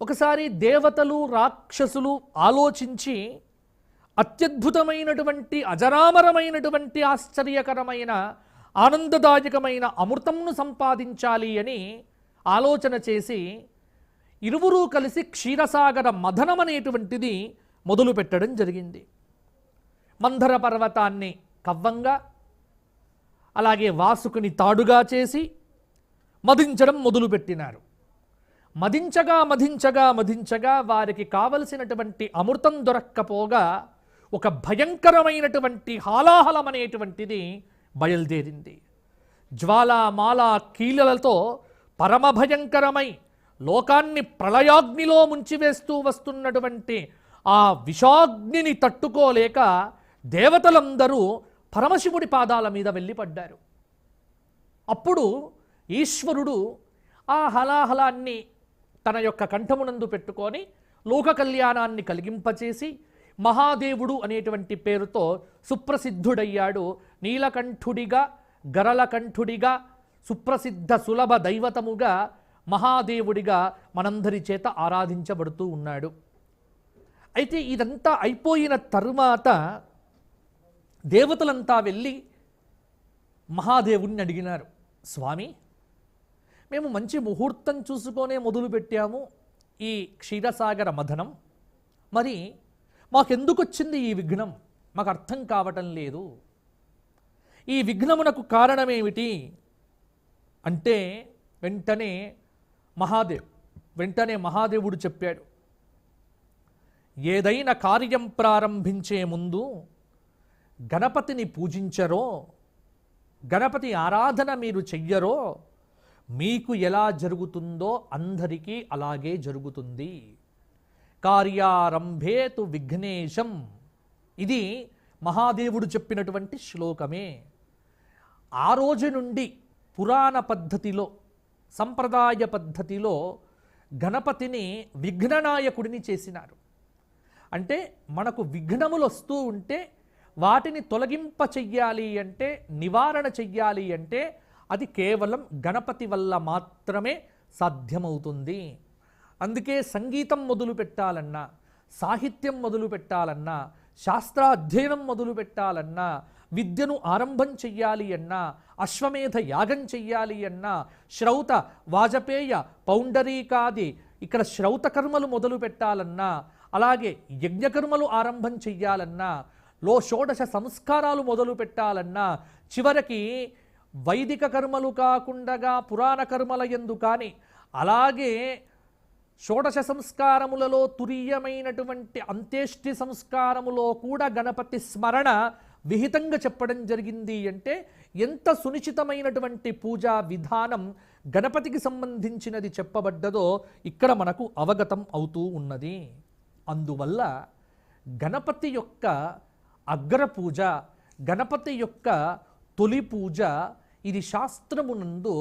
ఒకసారి దేవతలు రాక్షసులు ఆలోచించి అత్యద్భుతమైనటువంటి అజరామరమైనటువంటి ఆశ్చర్యకరమైన ఆనందదాయకమైన అమృతంను సంపాదించాలి అని ఆలోచన చేసి ఇరువురూ కలిసి క్షీరసాగర మథనం అనేటువంటిది మొదలు పెట్టడం జరిగింది. మంధర పర్వతాన్ని కవ్వంగా అలాగే వాసుకుని తాడుగా చేసి మదించడం మొదలుపెట్టినారు. మదించగా మదించగా మదించగా వారికి కావలసినటువంటి అమృతం దొరక్కపోగా ఒక భయంకరమైనటువంటి హాలాహలమనేటువంటిది బయలుదేరింది. జ్వాలామాల కీలలతో పరమ భయంకరమై లోకాన్ని ప్రళయాగ్నిలో ముంచివేస్తూ వస్తున్నటువంటి ఆ విషాగ్నిని తట్టుకోలేక దేవతలందరూ పరమశివుడి పాదాల మీద వెళ్ళిపడ్డారు. అప్పుడు ఈశ్వరుడు ఆ హలాహలాన్ని తన యొక్క కంఠమునందు పెట్టుకొని లోక కళ్యాణాన్ని కలిగింపచేసి మహాదేవుడు అనేటువంటి పేరుతో సుప్రసిద్ధుడయ్యాడు. నీలకంఠుడిగా గరళకంఠుడిగా సుప్రసిద్ధ సులభ దైవతముగా మహాదేవుడిగా మనందరి చేత ఆరాధించబడుతూ ఉన్నాడు. అయితే ఇదంతా అయిపోయిన తరువాత దేవతలంతా వెళ్ళి మహాదేవుణ్ణి అడిగినారు. స్వామి మేము మంచి ముహూర్తం చూసుకొనే మొదలుపెట్టాము ఈ క్షీరసాగర మథనం. మరి మాకెందుకు వచ్చింది ఈ విఘ్నం? మాకు అర్థం కావటం లేదు. ఈ విఘ్నమునకు కారణమేమిటి? అంటే వెంటనే మహాదేవ్ వెంటనే మహాదేవుడు చెప్పాడు ఏదైనా కార్యం ప్రారంభించే ముందు గణపతిని పూజించరో గణపతి ఆరాధన మీరు చెయ్యరో మీకు ఎలా జరుగుతుందో అందరికీ అలాగే జరుగుతుంది. కార్యారంభేతు విఘ్నేశం. ఇది మహాదేవుడు చెప్పినటువంటి శ్లోకమే. ఆ రోజు నుండి పురాణ పద్ధతిలో సంప్రదాయ పద్ధతిలో గణపతిని విఘ్ననాయకుడిని చేసినారు. అంటే మనకు విఘ్నములు వస్తూ ఉంటే వాటిని తొలగింప చెయ్యాలి అంటే నివారణ చెయ్యాలి అంటే అది కేవలం గణపతి వల్ల మాత్రమే సాధ్యమవుతుంది. అందుకే సంగీతం మొదలు పెట్టాలన్నా సాహిత్యం మొదలు పెట్టాలన్నా శాస్త్రాధ్యయనం మొదలు పెట్టాలన్నా విద్యను ఆరంభం చెయ్యాలి అన్నా అశ్వమేధ యాగం చెయ్యాలి అన్నా శ్రౌత వాజపేయ పౌండరీకాది ఇక్కడ శ్రౌత కర్మలు మొదలు పెట్టాలన్నా అలాగే యజ్ఞకర్మలు ఆరంభం చెయ్యాలన్నా లో షోడశ సంస్కారాలు మొదలు పెట్టాలన్నా చివరికి వైదిక కర్మలు కాకుండా పురాణ కర్మల ఎందు కానీ అలాగే షోడశ సంస్కారములలో తురీయమైనటువంటి అంత్యేష్టి సంస్కారములో కూడా గణపతి స్మరణ విహితంగా చెప్పడం జరిగింది అంటే ఎంత సునిశ్చితమైనటువంటి పూజా విధానం గణపతికి సంబంధించినది చెప్పబడ్డదో ఇక్కడ మనకు అవగతం అవుతూ ఉన్నది. అందువల్ల గణపతి యొక్క అగ్రపూజ గణపతి యొక్క తొలి పూజ ఇది శాస్త్రమునందు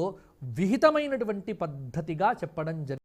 విహితమైనటువంటి పద్ధతిగా చెప్పడం జరిగింది